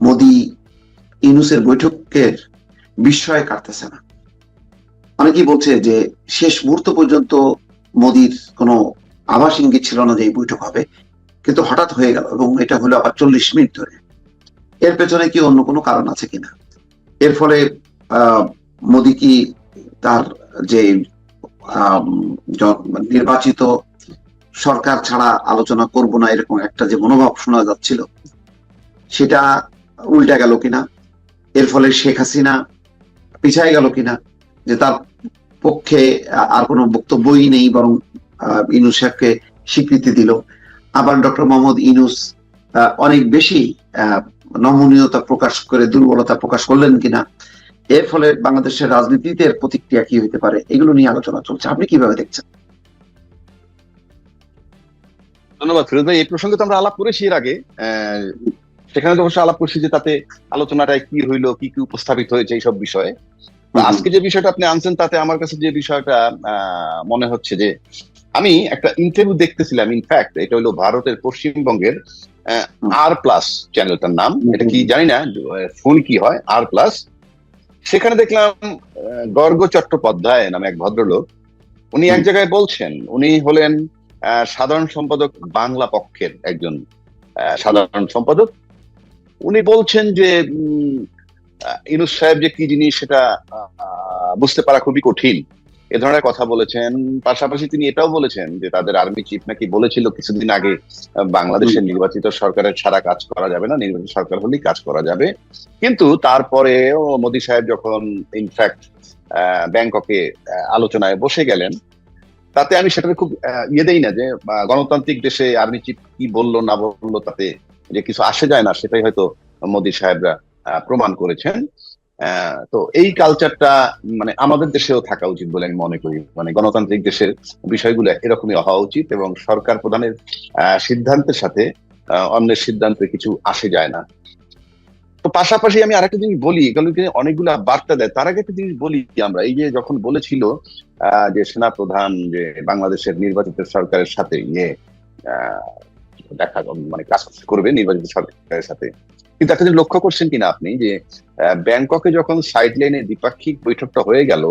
মোদি ইউনুসের বৈঠকের বিস্ময়ে কাটতেছে না। অনেকেই বলছে যে শেষ মুহূর্ত পর্যন্ত মোদির কোনো আভাস ইঙ্গিত ছিল না যে এই বৈঠক হবে, কিন্তু হঠাৎ হয়ে গেল এবং এটা হলো আবার চল্লিশ মিনিট ধরে। এর পেছনে কি অন্য কোনো কারণ আছে কিনা? এর ফলে মোদি কি তার যে নির্বাচিত সরকার ছাড়া আলোচনা করব না এরকম একটা যে মনোভাব শোনা যাচ্ছিল, সেটা উল্টে গেল কিনা? এর ফলে শেখ হাসিনা পিছায় গেল কিনা? যে তার পক্ষে আর কোনো বক্তব্যই নেই, বরং ইনুস সাহেবকে স্বীকৃতি দিল। আবার ডক্টর মোহাম্মদ ইনুস অনেক বেশি নমনীয়তা প্রকাশ করে, দুর্বলতা প্রকাশ করলেন কিনা? এর ফলে বাংলাদেশের রাজনীতিতে প্রতিক্রিয়া কি হতে পারে? এগুলো নিয়ে আলোচনা চলছে। আপনি কীভাবে দেখছেন? ধন্যবাদ, ফিরোজ ভাই। এই প্রসঙ্গে তো আমরা আলাপ করেছি এর আগে। সেখানে তো অবশ্যই আলাপ করছি যে তাতে আলোচনাটায় কি হইল কি কি উপস্থাপিত হয়েছে এইসব বিষয়ে। আজকে যে বিষয়টা আপনি আনছেন তাতে আমার কাছে যে বিষয়টা মনে হচ্ছে যে আমি একটা ইন্টারভিউ দেখতেছিলাম ইনফ্যাক্ট এটা হলো ভারতের পশ্চিমবঙ্গের আর প্লাস চ্যানেলটার নাম। এটা কি জানি না ফোন কি হয় আর প্লাস সেখানে দেখলাম গর্গ চট্টোপাধ্যায় নামে এক ভদ্রলোক উনি এক জায়গায় বলছেন উনি হলেন আহ, সাধারণ সম্পাদক বাংলা পক্ষের একজন আহ, সাধারণ সম্পাদক। উনি বলছেন যে উম, আহ, সাহেব যে কি জিনিস সেটা বুঝতে পারা খুবই কঠিন। এ ধরনের কথা বলেছেন। পাশাপাশি তিনি এটাও বলেছেন যে তাদের আর্মি চিফ নাকি বলেছিল কিছুদিন আগে বাংলাদেশের নির্বাচিত সরকারের ছাড়া কাজ করা যাবে না নির্বাচিত সরকার হলেই কাজ করা যাবে। কিন্তু তারপরেও মোদী সাহেব যখন ইনফ্যাক্ট ব্যাংককে আলোচনায় বসে গেলেন তাতে আমি সেটাতে খুব ইয়ে দেই না যে গণতান্ত্রিক দেশে আর্মি চিফ কি বলল না বলল তাতে যে কিছু আসে যায় না, সেটাই হয়তো মোদী সাহেবরা প্রমাণ করেছেন। তো এই কালচারটা মানে আমাদের দেশেও থাকা উচিত বলে আমি মনে করি। মানে গণতান্ত্রিক দেশের বিষয়গুলো এরকমই হওয়া উচিত এবং সরকার প্রধানের সিদ্ধান্তের সাথে অন্যের সিদ্ধান্তে কিছু আসে যায় না। তো পাশাপাশি আমি আরেকটা জিনিস বলি অনেকগুলা বার্তা দেয়। তার আগে একটা জিনিস বলি আমরা, এই যে যখন বলেছিল যে সেনা প্রধান যে বাংলাদেশের নির্বাচিত সরকারের সাথে ইয়ে দেখা মানে কাজ করবে নির্বাচিত সরকারের সাথে। কিন্তু একটা লক্ষ্য করছেন কিনা আপনি, যে ব্যাংককে যখন সাইড লাইনে দ্বিপাক্ষিক বৈঠকটা হয়ে গেল,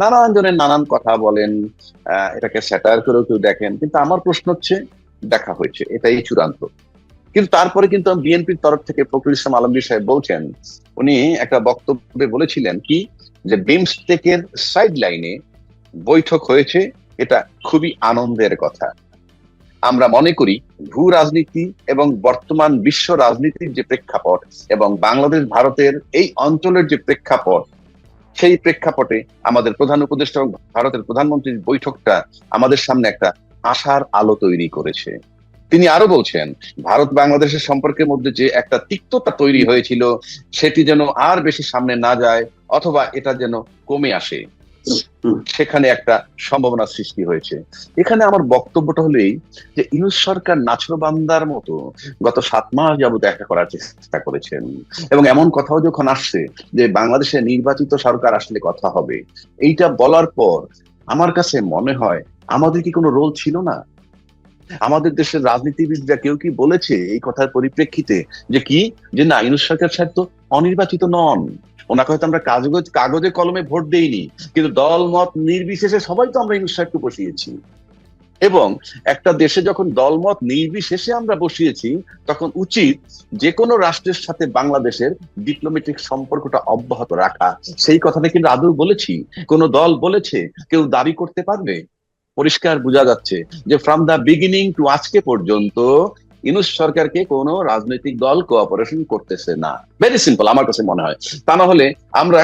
নানান জনের নানান কথা বলেন এটাকে স্যাটার করেও কেউ দেখেন, কিন্তু আমার প্রশ্ন হচ্ছে, দেখা হয়েছে, এটাই চূড়ান্ত। কিন্তু তারপরে কিন্তু বিএনপির তরফ থেকে ফখরুল ইসলাম আলমগীর সাহেব বলছেন, উনি একটা বক্তব্যে বলেছিলেন কি, যে বিমস্টেকের সাইড লাইনে বৈঠক হয়েছে, এটা খুবই আনন্দের কথা। আমরা মনে করি ভূ রাজনীতি এবং বর্তমান বিশ্ব রাজনীতির যে প্রেক্ষাপট এবং বাংলাদেশ ভারতের এই অঞ্চলের যে প্রেক্ষাপট, সেই প্রেক্ষাপটে আমাদের প্রধান উপদেষ্টা ভারতের প্রধানমন্ত্রীর বৈঠকটা আমাদের সামনে একটা আশার আলো তৈরি করেছে তিনি আরও বলছেন, ভারত বাংলাদেশের সম্পর্কের মধ্যে যে একটা তিক্ততা তৈরি হয়েছিল, সেটি যেন আর বেশি সামনে না যায় অথবা এটা যেন কমে আসে। সেখানে একটা সম্ভাবনা সৃষ্টি হয়েছে। এখানে আমার বক্তব্যটা হলো এই যে, ইউনুস সরকার নাছরবান্দার মতো গত সাত মাস যাবত দেখা করার চেষ্টা করেছেন। এবং এমন কথাও যখন আসছে যে বাংলাদেশের নির্বাচিত সরকার আসলে কথা হবে, এইটা বলার পর আমার কাছে মনে হয় আমাদের কি কোনো রোল ছিল না? আমাদের দেশের রাজনীতিবিদরা কেউ কি বলেছে এই কথার পরিপ্রেক্ষিতে যে কি? যে না, ইউনুস সরকার সাহেব তো অনির্বাচিত নন। ওনাকে হয়তো আমরা কাগজ কাগজে কলমে ভোট দেইনি, কিন্তু দল, মত নির্বিশেষে সবাই তো আমরা ইউনুস সাহেবকে বসিয়েছি। এবং একটা দেশে যখন দলমত নির্বিশেষে আমরা বসিয়েছি, তখন উচিত যে কোনো রাষ্ট্রের সাথে বাংলাদেশের ডিপ্লোমেটিক সম্পর্কটা অব্যাহত রাখা। সেই কথাটা কিন্তু আদৌ বলেছি। কোন দল বলেছে, কেউ দাবি করতে পারবে? পরিষ্কার বোঝা যাচ্ছে যে ফ্রম দা বিগিনিং টু আজকে পর্যন্ত ইউনুস সরকারকে কোন রাজনৈতিক দল কোঅপারেশন করতেছে না। ভেরি সিম্পল আমার কাছে মনে হয়। তা না হলে আমরা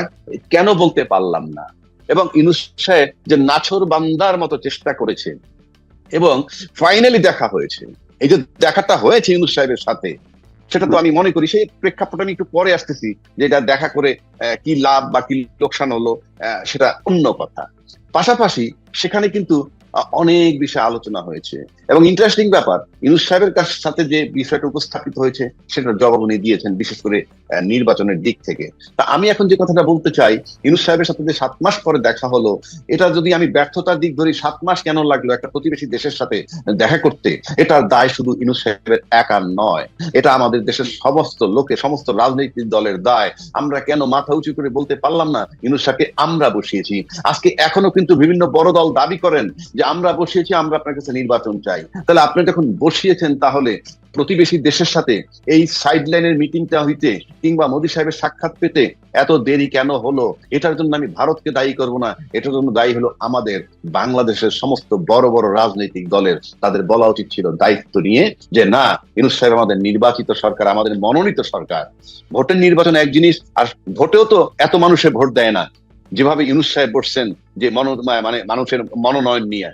কেন বলতে পারলাম না? এবং ইউনুস সাহেব যে নাছর বান্দার মতো চেষ্টা করেছে এবং ফাইনালি দেখা হয়েছে। এই যে দেখাটা হয়েছে ইউনুস সাহেবের সাথে, সেটা তো আমি মনে করি, সেই প্রেক্ষাপটে আমি একটু পরে আসতেছি যে এটা দেখা করে কি লাভ বা কি লোকসান হলো সেটা অন্য কথা। পাশাপাশি সেখানে কিন্তু অনেক বিষয়ে আলোচনা হয়েছে। এবং ইন্টারেস্টিং ব্যাপার ইউনুস সাহেবের কাছ, সাথে যে বিষয়টা উপস্থাপিত হয়েছে সেটার জবাব উনি দিয়েছেন, বিশেষ করে নির্বাচনের দিক থেকে। তা আমি এখন যে কথাটা বলতে চাই ইউনুস সাহেবের সাথে যে সাত মাস পরে দেখা হলো, এটা যদি আমি ব্যর্থতার দিক ধরি, সাত মাস কেন লাগল একটা প্রতিবেশী দেশের সাথে দেখা করতে? এটার দায় শুধু ইউনুস সাহেবের একার নয়। এটা আমাদের দেশের সমস্ত লোকে, সমস্ত রাজনৈতিক দলের দায়। আমরা কেন মাথা উঁচু করে বলতে পারলাম না? ইউনুস সাহেবকে আমরা বসিয়েছি। আজকে এখনও কিন্তু বিভিন্ন বড় দল দাবি করেন যে আমরা বসিয়েছি, আমরা আপনার কাছে নির্বাচন চাই। তাহলে আপনি যখন বসিয়েছেন, তাহলে প্রতিবেশী দেশের সাথে এই সাইড লাইনের মিটিংটা হইতে কিংবা মোদী সাহেবের সাক্ষাৎ পেতে এত দেরি কেন হলো? এটার জন্য আমি ভারতকে দায়ী করব না। এটার জন্য দায়ী হলো আমাদের বাংলাদেশের সমস্ত বড় বড় রাজনৈতিক দলের, তাদের বলা উচিত ছিল দায়িত্ব নিয়ে যে, না, ইনুস সাহেব আমাদের নির্বাচিত সরকার, আমাদের মনোনীত সরকার। ভোটের নির্বাচন এক জিনিস, আর ভোটেও তো এত মানুষের ভোট দেয় না। যেভাবে ইউনুস সাহেব বসছেন যে মন মানে মানুষের মনোনয়ন নিয়ে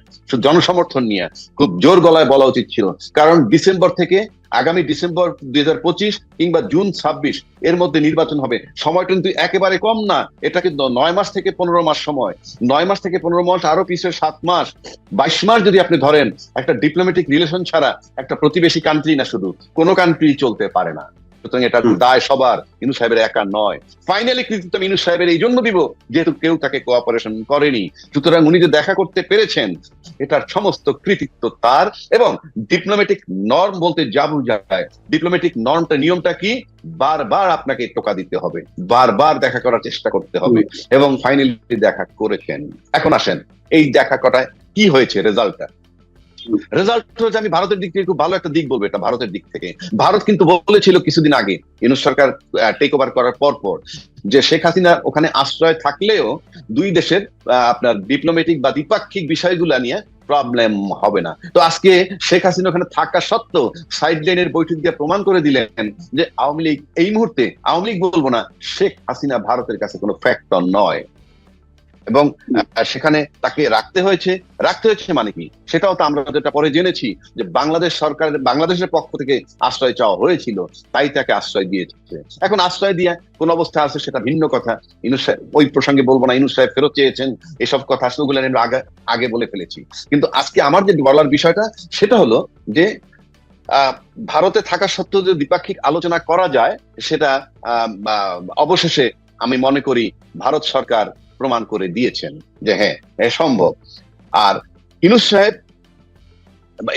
জনসমর্থন নিয়ে, খুব জোর গলায় বলা উচিত ছিল। কারণ ডিসেম্বর থেকে আগামী ডিসেম্বর দুই হাজার পঁচিশ কিংবা জুন ছাব্বিশ এর মধ্যে নির্বাচন হবে। সময় কিন্তু একেবারে কম না। এটা কিন্তু নয় মাস থেকে পনেরো মাস সময়। নয় মাস থেকে পনেরো মাস আরও পিছিয়ে সাত মাস। বাইশ মাস যদি আপনি ধরেন, একটা ডিপ্লোম্যাটিক রিলেশন ছাড়া একটা প্রতিবেশী কান্ট্রি না শুধু, কোনো কান্ট্রি চলতে পারে না। সুতরাং এটা দায় সবার ইনু সাহেবের একা নয়। ফাইনালি কৃতিত্ব আমি ইনু সাহেবের এই জন্য দিব যেহেতু কেউ তাকে কোঅপারেশন করেনি। সুতরাং উনি যে দেখা করতে পেরেছেন এটার সমস্ত কৃতিত্ব তার এবং ডিপ্লোম্যাটিক নর্ম বলতে যা বোঝায় ডিপ্লোম্যাটিক নর্মটা নিয়মটা কি? বারবার আপনাকে টোকা দিতে হবে বারবার দেখা করার চেষ্টা করতে হবে এবং ফাইনালি দেখা করেছেন। এখন আসেন এই দেখা কটায় কি হয়েছে রেজাল্টটা রেজাল্ট হচ্ছে আমি ভারতের দিক থেকে খুব ভালো একটা দিক বলব, এটা ভারতের দিক থেকে। ভারত কিন্তু বলেছিল কিছুদিন আগে, ইউনুস সরকার টেক ওভার করার পর পর, যে শেখ হাসিনা ওখানে আশ্রয় থাকলেও দুই দেশের আপনার ডিপ্লোম্যাটিক বা দ্বিপাক্ষিক বিষয়গুলা নিয়ে প্রবলেম হবে না। তো আজকে শেখ হাসিনা ওখানে থাকা সত্ত্বেও সাইড লাইনের বৈঠক দিয়ে প্রমাণ করে দিলেন যে আওয়ামী লীগ, এই মুহূর্তে আওয়ামী লীগ বলব না, শেখ হাসিনা ভারতের কাছে কোনো ফ্যাক্টর নয়। এবং সেখানে তাকে রাখতে হয়েছে। রাখতে হয়েছে মানে কি? সেটাও তো আমরা যেটা পরে জেনেছি যে বাংলাদেশ সরকার, বাংলাদেশের পক্ষ থেকে আশ্রয় চাওয়া হয়েছিল, তাই তাকে আশ্রয় দিয়েছে। এখন আশ্রয় দিয়ে কোন অবস্থা আছে সেটা ভিন্ন কথা। সাহেব, ওই প্রসঙ্গে বলব না, ইনুস সাহেব ফেরত চেয়েছেন, এসব কথা আসলে আমরা আগে আগে বলে ফেলেছি। কিন্তু আজকে আমার যে বলার বিষয়টা, সেটা হলো যে ভারতে থাকা সত্ত্বেও যে দ্বিপাক্ষিক আলোচনা করা যায়, সেটা অবশেষে আমি মনে করি ভারত সরকার প্রমাণ করে দিয়েছেন যে হ্যাঁ সম্ভব। আর ইনুস সাহেব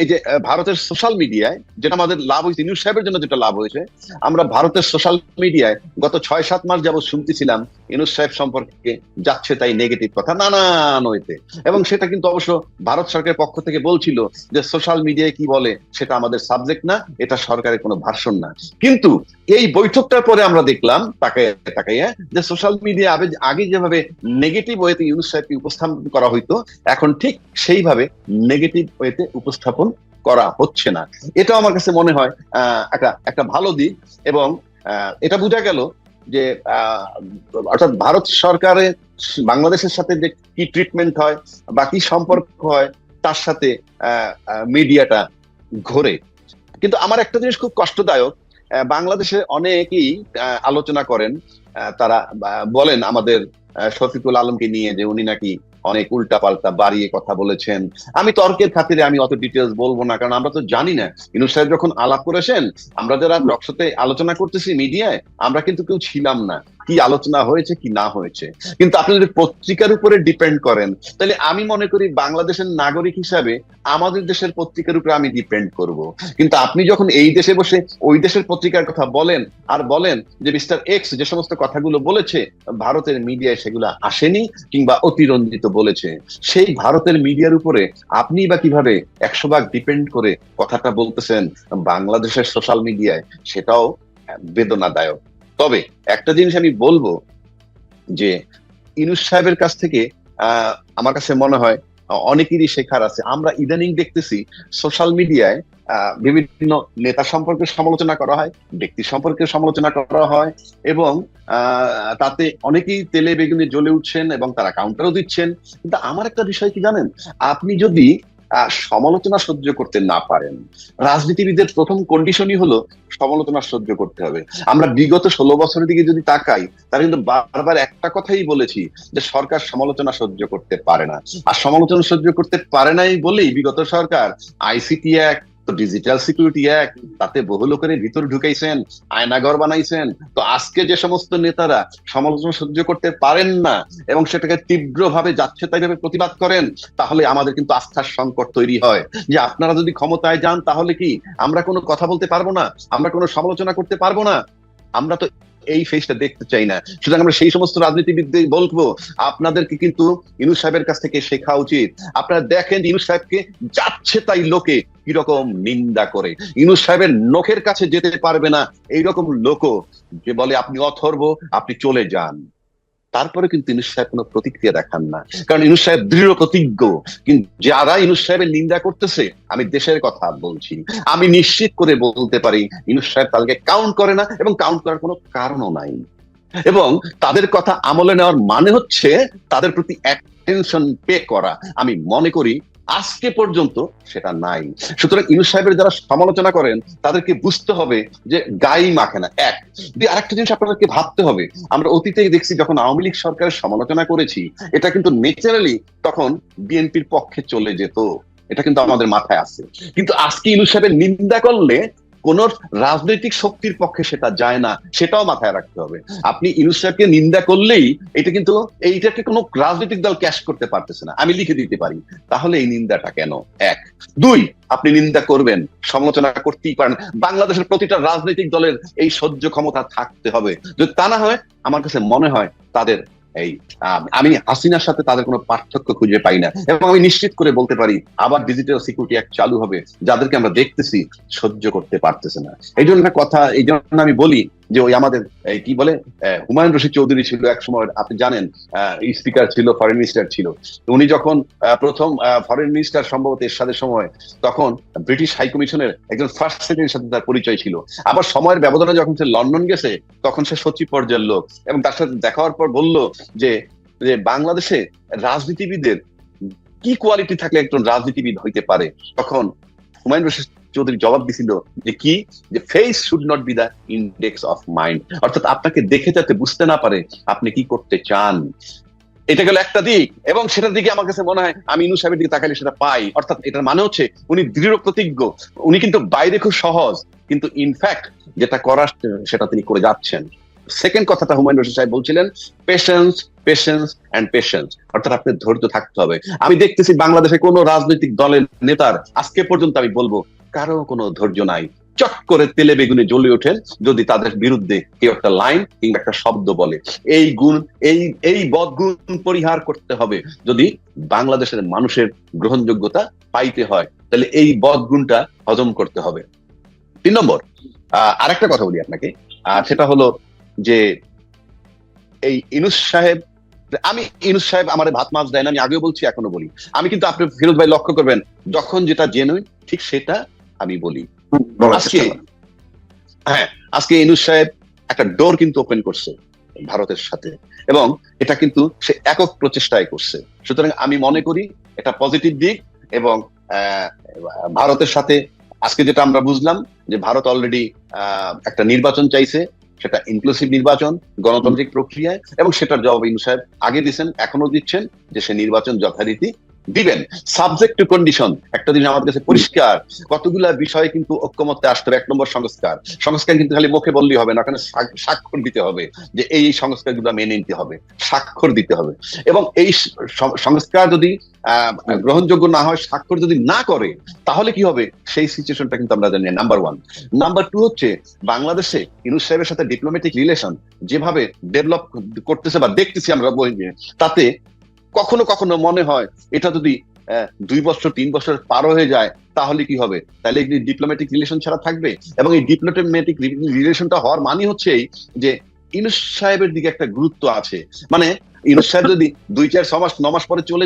এই যে ভারতের সোশ্যাল মিডিয়ায় যেটা আমাদের লাভ হয়েছে ইনুস সাহেবের জন্য যেটা লাভ হয়েছে, আমরা ভারতের সোশ্যাল মিডিয়ায় গত ছয় সাত মাস যাবত শুনতেছিলাম ইনুস সাহেব সম্পর্কে যাচ্ছে তাই নেগেটিভ কথা নানান ওয়েতে এবং সেটা কিন্তু অবশ্য ভারত সরকারের পক্ষ থেকে বলছিল যে সোশ্যাল মিডিয়ায় কি বলে, সেটা আমাদের সাবজেক্ট না, এটা সরকারের কোনো ভার্সন না। কিন্তু এই বৈঠকটার পরে আমরা দেখলাম তাকে তাকাইয়া যে সোশ্যাল মিডিয়া আগে যেভাবে নেগেটিভ ওয়েতে ইউনুস সাহেবকে উপস্থাপন করা হইতো, এখন ঠিক সেইভাবে নেগেটিভ ওয়েতে উপস্থাপন করা হচ্ছে না। এটা আমার কাছে মনে হয় একটা একটা ভালো দিক এবং এটা বোঝা গেল যে অর্থাৎ ভারত সরকারের বাংলাদেশের সাথে যে কি ট্রিটমেন্ট হয় বা কি সম্পর্ক হয়, তার সাথে মিডিয়াটা ঘোরে। কিন্তু আমার একটা জিনিস খুব কষ্টদায়ক বাংলাদেশে অনেকেই আলোচনা করেন তারা বলেন আমাদের শফিকুল আলমকে নিয়ে যে উনি নাকি অনেক উল্টা পাল্টা বাড়িয়ে কথা বলেছেন। আমি তর্কের খাতিরে আমি অত ডিটেলস বলব না, কারণ আমরা তো জানি না। ইনু সাহেব যখন আলাপ করেছেন, আমরা যারা রক্সতে আলোচনা করতেছি মিডিয়ায়, আমরা কিন্তু কেউ ছিলাম না। কি আলোচনা হয়েছে, কি না হয়েছে। কিন্তু আপনি যদি পত্রিকার উপরে ডিপেন্ড করেন, তাহলে আমি মনে করি বাংলাদেশের নাগরিক হিসাবে আমাদের দেশের পত্রিকার উপরে আমি ডিপেন্ড করব। কিন্তু আপনি যখন এই দেশে বসে ওই দেশের পত্রিকার কথা বলেন, আর বলেন যে মিস্টার এক্স যে সমস্ত কথাগুলো বলেছে, ভারতের মিডিয়ায় সেগুলো আসেনি কিংবা অতিরঞ্জিত বলেছে। সেই ভারতের মিডিয়ার উপরে আপনি বা কীভাবে একশো ভাগ ডিপেন্ড করে কথাটা বলতেছেন বাংলাদেশের সোশ্যাল মিডিয়ায় সেটাও বেদনাদায়ক। তবে একটা জিনিস আমি বলব যে ইনুস সাহেবের কাছ থেকে আমার কাছে মনে হয়, অনেকেরই শেখার আছে। আমরা ইদানিং দেখতেছি সোশ্যাল মিডিয়ায় বিভিন্ন নেতা সম্পর্কে সমালোচনা করা হয়, ব্যক্তি সম্পর্কে সমালোচনা করা হয় এবং তাতে অনেকেই তেলে বেগুনে জ্বলে উঠছেন এবং তারা কাউন্টারও দিচ্ছেন। কিন্তু আমার একটা বিষয় কি জানেন? আপনি যদি সমালোচনা সহ্য করতে না পারেন। রাজনীতিবিদের প্রথম কন্ডিশনই হলো সমালোচনা সহ্য করতে হবে। আমরা বিগত ষোলো বছরের দিকে যদি তাকাই, তাহলে কিন্তু বারবার একটা কথাই বলেছি যে সরকার সমালোচনা সহ্য করতে পারে না। আর সমালোচনা সহ্য করতে পারে নাই বলেই বিগত সরকার, আইসিটি অ্যাক্ট তো ডিজিটাল সিকিউরিটি অ্যাক্ট তাতে বহু লোকের ভিতর ঢুকাইছেন, আয়নাঘর বানাইছেন। তো আজকে যে সমস্ত নেতারা সমালোচনা সহ্য করতে পারেন না এবং সেটাকে তীব্রভাবে যাচ্ছে তাই ভাবে প্রতিবাদ করেন, তাহলে আমাদের কিন্তু আস্থার সংকট তৈরি হয়। যে আপনারা যদি ক্ষমতায় যান, তাহলে কি আমরা কোনো কথা বলতে পারব না? আমরা কোনো সমালোচনা করতে পারব না? আমরা তো এই ফেসটা দেখতে চাই না। সুতরাং আমরা সেই সমস্ত রাজনীতিবিদদের বলব, আপনাদেরকে কিন্তু ইনুস সাহেবের কাছ থেকে শেখা উচিত। আপনারা দেখেন ইনুস সাহেবকে যাচ্ছে তাই লোকে। কীরকম নিন্দা করে। ইনুস সাহেবের নখের কাছে যেতে পারবে না এইরকম লোক যে বলে, আপনি অথর্ব, আপনি চলে যান। তারপরে কিন্তু ইনুস সাহেব কোনো প্রতিক্রিয়া দেখান না। কারণ ইনুস সাহেব দৃঢ় প্রতিজ্ঞ। কিন্তু যারা ইনুস সাহেবের নিন্দা করতেছে, আমি দেশের কথা বলছি। আমি নিশ্চিত করে বলতে পারি, ইনুস সাহেব তাদেরকে কাউন্ট করে না এবং কাউন্ট করার কোনো কারণও নাই। এবং তাদের কথা আমলে নেওয়ার মানে হচ্ছে তাদের প্রতি অ্যাটেনশন পে করা। আমি মনে করি আজকে পর্যন্ত সেটা নাই। সুতরাং ইউনুস সাহেবের যারা সমালোচনা করেন, তাদেরকে বুঝতে হবে যে গাই মাখে না, এক। দিয়ে আরেকটা জিনিস আপনাদেরকে ভাবতে হবে। আমরা অতীতেই দেখছি যখন আওয়ামী লীগ সরকারের সমালোচনা করেছি, এটা কিন্তু ন্যাচারালি তখন বিএনপির পক্ষে চলে যেত। এটা কিন্তু আমাদের মাথায় আছে। কিন্তু আজকে ইনুস সাহেবের নিন্দা করলে কোন রাজনৈতিক শক্তির পক্ষে সেটা যায় না, সেটাও মাথায় রাখতে হবে। আপনি সাহেবকে নিন্দা করলেই এটা কিন্তু এইটাকে কোনো রাজনৈতিক দল ক্যাশ করতে পারতেছে না। আমি লিখে দিতে পারি। তাহলে এই নিন্দাটা কেন? এক। দুই, আপনি নিন্দা করবেন, সমালোচনা করতেই পারেন। বাংলাদেশের প্রতিটা রাজনৈতিক দলের এই সহ্য ক্ষমতা থাকতে হবে। যদি তা না হয়, আমার কাছে মনে হয় তাদের এই আমি হাসিনার সাথে তাদের কোনো পার্থক্য খুঁজে পাই না। এবং আমি নিশ্চিত করে বলতে পারি, আবার ডিজিটাল সিকিউরিটি অ্যাক্ট চালু হবে, যাদেরকে আমরা দেখতেছি সহ্য করতে পারতেছে না। এই জন্য কথা এই জন্য আমি বলি যে ওই আমাদের কি বলে হুমায়ুন রশিদ চৌধুরী ছিল এক সময়, আপনি জানেন স্পিকার ছিল ফরেন মিনিস্টার ছিল। উনি যখন প্রথম ফরেন মিনিস্টার সম্ভবত এরশাদের সময়, তখন ব্রিটিশ হাই কমিশনের একজন ফার্স্ট সেক্রেটারির সাথে তার পরিচয় ছিল। আবার সময়ের ব্যবধানে যখন সে লন্ডন গেছে, তখন সে সচিব পর্যায়ের লোক এবং তার সাথে দেখা হওয়ার পর বলল যে যে বাংলাদেশে রাজনীতিবিদের কি কোয়ালিটি থাকলে একজন রাজনীতিবিদ হইতে পারে? তখন হুমায়ুন রশিদ চৌধুরী জবাব দিছিল যে কি? যে face should not be the index of mind অর্থাৎ আপনাকে দেখে যাতে বুঝতে না পারে আপনি কি করতে চান। এটা গেল একটা দিক। এবং সেটার দিকে আমার কাছে মনে হয় আমি ইনু সাহেবের দিকে তাকালে সেটা পাই। অর্থাৎ এটার মানে হচ্ছে উনি দৃঢ় প্রতিজ্ঞ। উনি কিন্তু বাইরে খুব সহজ। কিন্তু ইনফ্যাক্ট যেটা করার সেটা তিনি করে যাচ্ছেন। সেকেন্ড কথাটা হুমায়ুন রশিদ সাহেব বলছিলেন পেশেন্স পেশেন্স অ্যান্ড পেশেন্স অর্থাৎ আপনার ধৈর্য থাকতে হবে। আমি দেখতেছি বাংলাদেশে কোনো রাজনৈতিক দলের নেতার আজকে পর্যন্ত আমি বলব, কারও কোনো ধৈর্য নাই। চট করে তেলে বেগুনে জ্বলে ওঠেন যদি তাদের বিরুদ্ধে কেউ একটা লাইন কিংবা একটা শব্দ বলে। এই গুণ, এই এই বদগুণ পরিহার করতে হবে। যদি বাংলাদেশের মানুষের গ্রহণযোগ্যতা পাইতে হয়, তাহলে এই বদগুণটা হজম করতে হবে। তিন নম্বর আরেকটা কথা বলি আপনাকে। সেটা হলো যে এই ইনুস সাহেব আমি ইনুস সাহেব আমার ভাত মাছ দেয় না আমি আগেও বলছি এখনও বলি। আমি কিন্তু আপনি ফিরোজ ভাই লক্ষ্য করবেন যখন যেটা জেনুইন ঠিক সেটা আমি বলি। আজকে হ্যাঁ আজকে ইনুস সাহেব একটা ডোর কিন্তু ওপেন করছে ভারতের সাথে। এবং এটা কিন্তু সে একক প্রচেষ্টায় করছে। সুতরাং আমি মনে করি এটা পজিটিভ দিক এবং আহ, ভারতের সাথে আজকে যেটা আমরা বুঝলাম যে ভারত অলরেডি একটা নির্বাচন চাইছে সেটা ইনক্লুসিভ নির্বাচন, গণতান্ত্রিক প্রক্রিয়ায় এবং সেটার জবাব ইনু সাহেব আগে দিচ্ছেন এখনও দিচ্ছেন যে সে নির্বাচন যথারীতি দিবেন। সাবজেক্ট টু কন্ডিশন একটা জিনিস আমাদের কাছে পরিষ্কার। কতগুলা বিষয়ে কিন্তু ঐক্যমত্যে আসতে হবে। এক নম্বর সংস্কার। সংস্কার কিন্তু খালি মুখে বললেই হবে না। ওখানে স্বাক্ষর দিতে হবে যে এই সংস্কারগুলো মেনে নিতে হবে। স্বাক্ষর দিতে হবে। এবং এই সংস্কার যদি গ্রহণযোগ্য না হয়, স্বাক্ষর যদি না করে, তাহলে কি হবে? সেই সিচুয়েশনটা কিন্তু আমরা জানি নাম্বার ওয়ান নাম্বার টু হচ্ছে বাংলাদেশে ইনুস সাহেবের সাথে ডিপ্লোম্যাটিক রিলেশন যেভাবে ডেভেলপ করতেছে বা দেখতেছি আমরা বই তাতে কখনো কখনো মনে হয় এটা যদি দুই বছর, তিন বছর পার হয়ে যায়, তাহলে কি হবে? তাহলে ডিপ্লোম্যাটিক রিলেশন ছাড়া থাকবে? এবং এই ডিপ্লোম্যাটিক রিলেশনটা হওয়ার মানে হচ্ছে এই যে, ইনুস সাহেবের দিকে একটা গুরুত্ব আছে। মানে ইনুস সাহেব যদি দুই, চার, ছ মাস, ন মাস পরে চলে